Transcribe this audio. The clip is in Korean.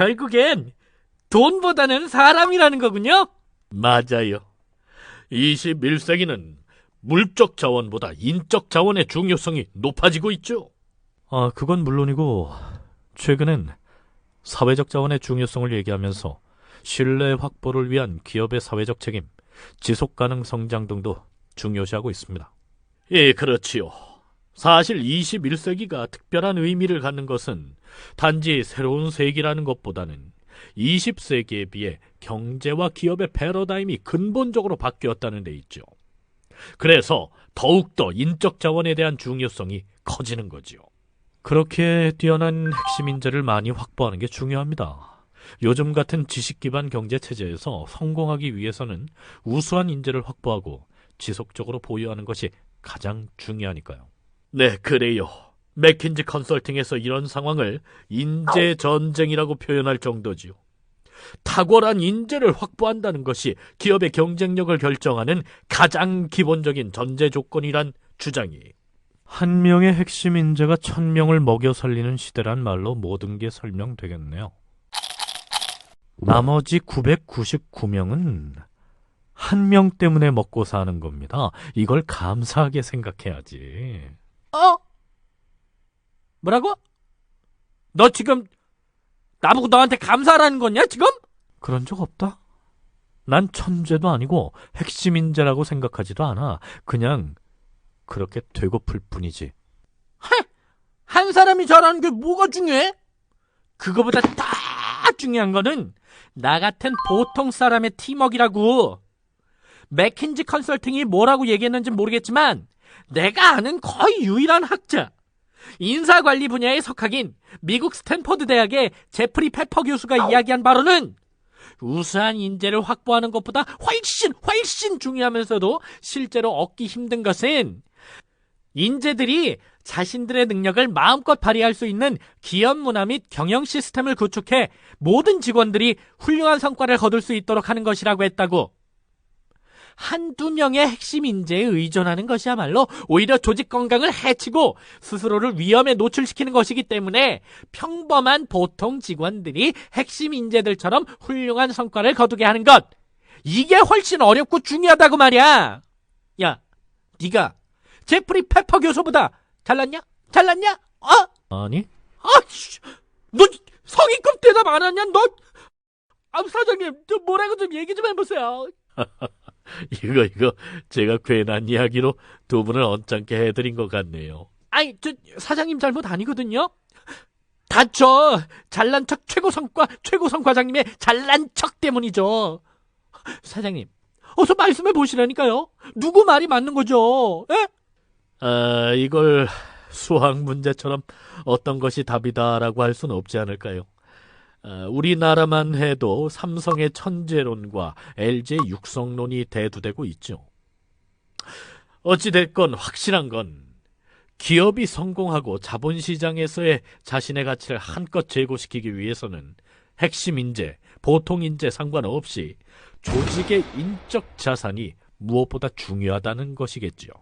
결국엔 돈보다는 사람이라는 거군요? 맞아요. 21세기는 물적 자원보다 인적 자원의 중요성이 높아지고 있죠. 아, 그건 물론이고 최근엔 사회적 자원의 중요성을 얘기하면서 신뢰 확보를 위한 기업의 사회적 책임, 지속 가능 성장 등도 중요시하고 있습니다. 예, 그렇지요. 사실 21세기가 특별한 의미를 갖는 것은 단지 새로운 세기라는 것보다는 20세기에 비해 경제와 기업의 패러다임이 근본적으로 바뀌었다는 데 있죠. 그래서 더욱더 인적 자원에 대한 중요성이 커지는 거지요. 그렇게 뛰어난 핵심 인재를 많이 확보하는 게 중요합니다. 요즘 같은 지식 기반 경제 체제에서 성공하기 위해서는 우수한 인재를 확보하고 지속적으로 보유하는 것이 가장 중요하니까요. 네, 그래요. 맥킨지 컨설팅에서 이런 상황을 인재 전쟁이라고 표현할 정도지요. 탁월한 인재를 확보한다는 것이 기업의 경쟁력을 결정하는 가장 기본적인 전제 조건이란 주장이. 한 명의 핵심 인재가 천 명을 먹여 살리는 시대란 말로 모든 게 설명되겠네요. 나머지 999명은 한 명 때문에 먹고 사는 겁니다. 이걸 감사하게 생각해야지. 어? 뭐라고? 너 지금 나보고 너한테 감사하라는 거냐, 지금? 그런 적 없다. 난 천재도 아니고 핵심 인재라고 생각하지도 않아. 그냥 그렇게 되고플 뿐이지. 한 사람이 잘하는 게 뭐가 중요해? 그거보다 다 중요한 거는 나 같은 보통 사람의 팀워크라고. 맥킨지 컨설팅이 뭐라고 얘기했는지 모르겠지만 내가 아는 거의 유일한 학자. 인사관리 분야의 석학인 미국 스탠퍼드 대학의 제프리 페퍼 교수가 이야기한 바로는 우수한 인재를 확보하는 것보다 훨씬 훨씬 중요하면서도 실제로 얻기 힘든 것은 인재들이 자신들의 능력을 마음껏 발휘할 수 있는 기업 문화 및 경영 시스템을 구축해 모든 직원들이 훌륭한 성과를 거둘 수 있도록 하는 것이라고 했다고. 한두 명의 핵심 인재에 의존하는 것이야말로 오히려 조직 건강을 해치고 스스로를 위험에 노출시키는 것이기 때문에 평범한 보통 직원들이 핵심 인재들처럼 훌륭한 성과를 거두게 하는 것. 이게 훨씬 어렵고 중요하다고 말이야. 야, 네가 제프리 페퍼 교수보다 잘났냐? 잘났냐? 어? 아니? 아, 씨, 너 성의급 대답 안 하냐? 너, 아, 사장님, 좀 뭐라고 좀 얘기 좀 해보세요. 이거, 이거, 제가 괜한 이야기로 두 분을 언짢게 해드린 것 같네요. 아니, 저 사장님 잘못 아니거든요. 다저 잘난 척 최고 성과 최고 성 과장님의 잘난 척 때문이죠. 사장님, 어서 말씀해 보시라니까요. 누구 말이 맞는 거죠? 예? 아, 이걸 수학 문제처럼 어떤 것이 답이다라고 할 수는 없지 않을까요? 아, 우리나라만 해도 삼성의 천재론과 LG의 육성론이 대두되고 있죠. 어찌됐건 확실한 건 기업이 성공하고 자본시장에서의 자신의 가치를 한껏 제고시키기 위해서는 핵심 인재, 보통 인재 상관없이 조직의 인적 자산이 무엇보다 중요하다는 것이겠지요.